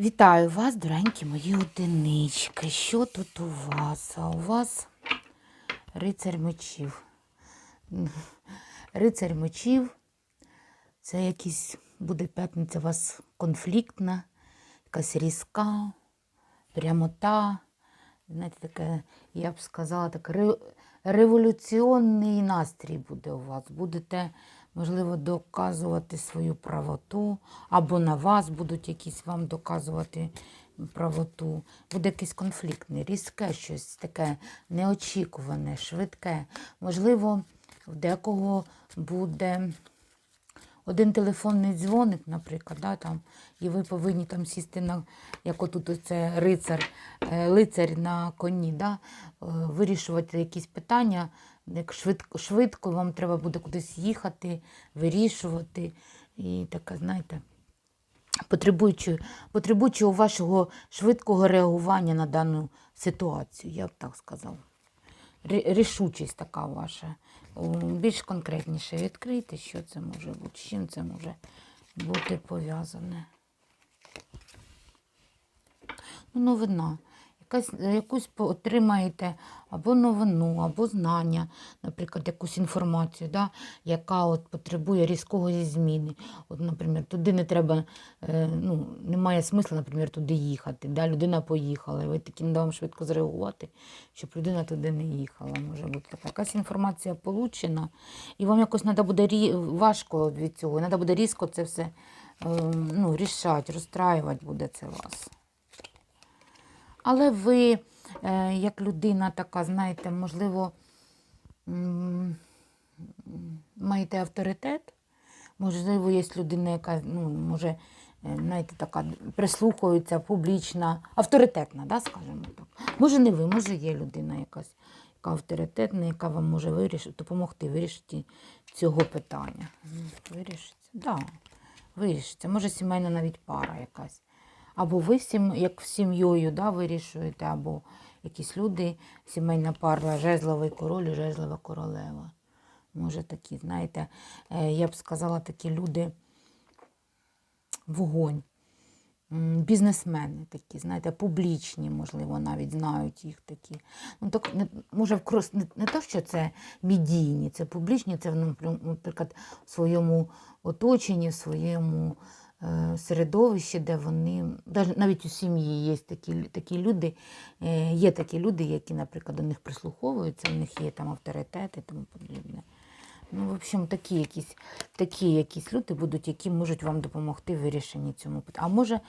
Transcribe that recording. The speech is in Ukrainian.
Вітаю вас, доренькі мої одинички. Що тут у вас? А у вас рицарь мечів. Рицарь мечів. Це якийсь буде п'ятниця у вас конфліктна, якась різка, прямота. Знаєте, таке, я б сказала, так, ре- революціонний настрій буде у вас. Будете, можливо, доказувати свою правоту, або на вас будуть якісь вам доказувати правоту. Буде якийсь конфліктний, різке щось таке неочікуване, швидке. Можливо, в декого буде один телефонний дзвоник, наприклад, да, там, і ви повинні там сісти на, як отут оце рицар, е, лицар на коні, да, е, вирішувати якісь питання. Як швидко, швидко вам треба буде кудись їхати, вирішувати. І таке, знаєте, потребуючи, потребуючи вашого швидкого реагування на дану ситуацію, я б так сказала. Рі- Рішучість така ваша. Більш конкретніше відкрийте, що це може бути, з чим це може бути пов'язане. Ну, новина. Якась, якусь отримаєте або новину, або знання, наприклад, якусь інформацію, да, яка от потребує різкої зміни. От, наприклад, туди не треба, е, ну, немає смисла, наприклад, туди їхати. Да? Людина поїхала, і ви таки не вам швидко зреагувати, щоб людина туди не їхала. Може бути така. Якась інформація получена, і вам якось треба буде рі... важко від цього, треба буде різко це все е, ну, рішати, розстраювати буде це вас. Але ви, е, як людина така, знаєте, можливо, маєте авторитет. Можливо, є людина, яка ну, може, е, знаєте, така прислухається, публічна, авторитетна, да, скажімо так. Може, не ви, може, є людина якась, яка авторитетна, яка вам може вирішити, допомогти вирішити цього питання. Вирішиться? Так, да, вирішиться. Може, сімейна навіть пара якась. Або ви всім, як сім'єю да, вирішуєте, або якісь люди, сімейна пара, жезловий король жезлова королева. Може такі, знаєте, е, я б сказала, такі люди вогонь. Бізнесмени такі, знаєте, публічні, можливо, навіть знають їх такі. Ну, так, не, може, вкрос, не, не то, що це медійні, це публічні, це, ну, наприклад, в своєму оточенні, в своєму середовищі, де вони, навіть у сім'ї є такі, такі люди, е, є такі люди, які, наприклад, до них прислуховуються, у них є там авторитети і тому подібне. Ну, в общем, такі якісь, такі якісь люди будуть, які можуть вам допомогти в вирішенні цьому питання. А може,